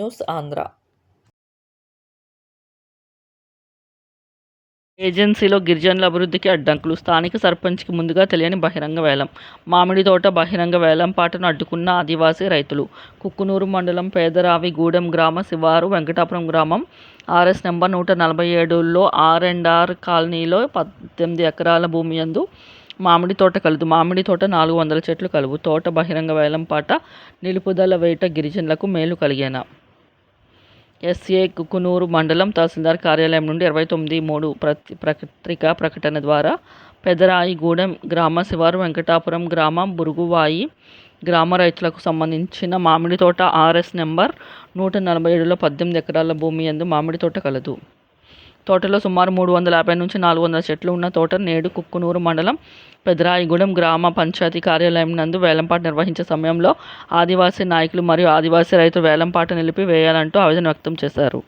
News Andhra ఏజెన్సీలో గిరిజనుల అభివృద్ధికి అడ్డంకులు. స్థానిక సర్పంచ్కి ముందుగా తెలియని బహిరంగ వేలం. మామిడి తోట బహిరంగ వేలం పాటను అడ్డుకున్న ఆదివాసీ రైతులు. కుక్కునూరు మండలం పేదరావి గూడెం గ్రామ శివారు వెంకటాపురం గ్రామం. ఆర్ఎస్ నెంబర్ నూట నలభై ఏడులో ఆర్ అండ్ ఆర్ కాలనీలో పద్దెనిమిది ఎకరాల భూమి అందు మామిడి తోట కలదు. మామిడి తోట నాలుగు వందల చెట్లు కలవు. తోట బహిరంగ వేలం పాట నిలుపుదల వేట గిరిజనులకు మేలు కలిగేనా? ఎస్ఏ కుకునూరు మండలం తహసీల్దార్ కార్యాలయం నుండి ఇరవై తొమ్మిది మూడు ప్రతి పత్రికా ప్రకటన ద్వారా పెదరాయిగూడెం గ్రామ శివారు వెంకటాపురం గ్రామం బురుగువాయి గ్రామ రైతులకు సంబంధించిన మామిడి తోట ఆర్ఎస్ నెంబర్ నూట నలభై ఏడులో పద్దెనిమిది ఎకరాల భూమి యందు మామిడి తోట కలదు. తోటలో సుమారు మూడు వందల యాభై నుంచి నాలుగు వందల చెట్లు ఉన్న తోట నేడు కుక్కునూరు మండలం పెదరాయిగూడెం గ్రామ పంచాయతీ కార్యాలయం నందు వేలంపాట నిర్వహించే సమయంలో ఆదివాసీ నాయకులు మరియు ఆదివాసీ రైతులు వేలంపాట నిలిపి వేయాలంటూ ఆవేదన వ్యక్తం చేశారు.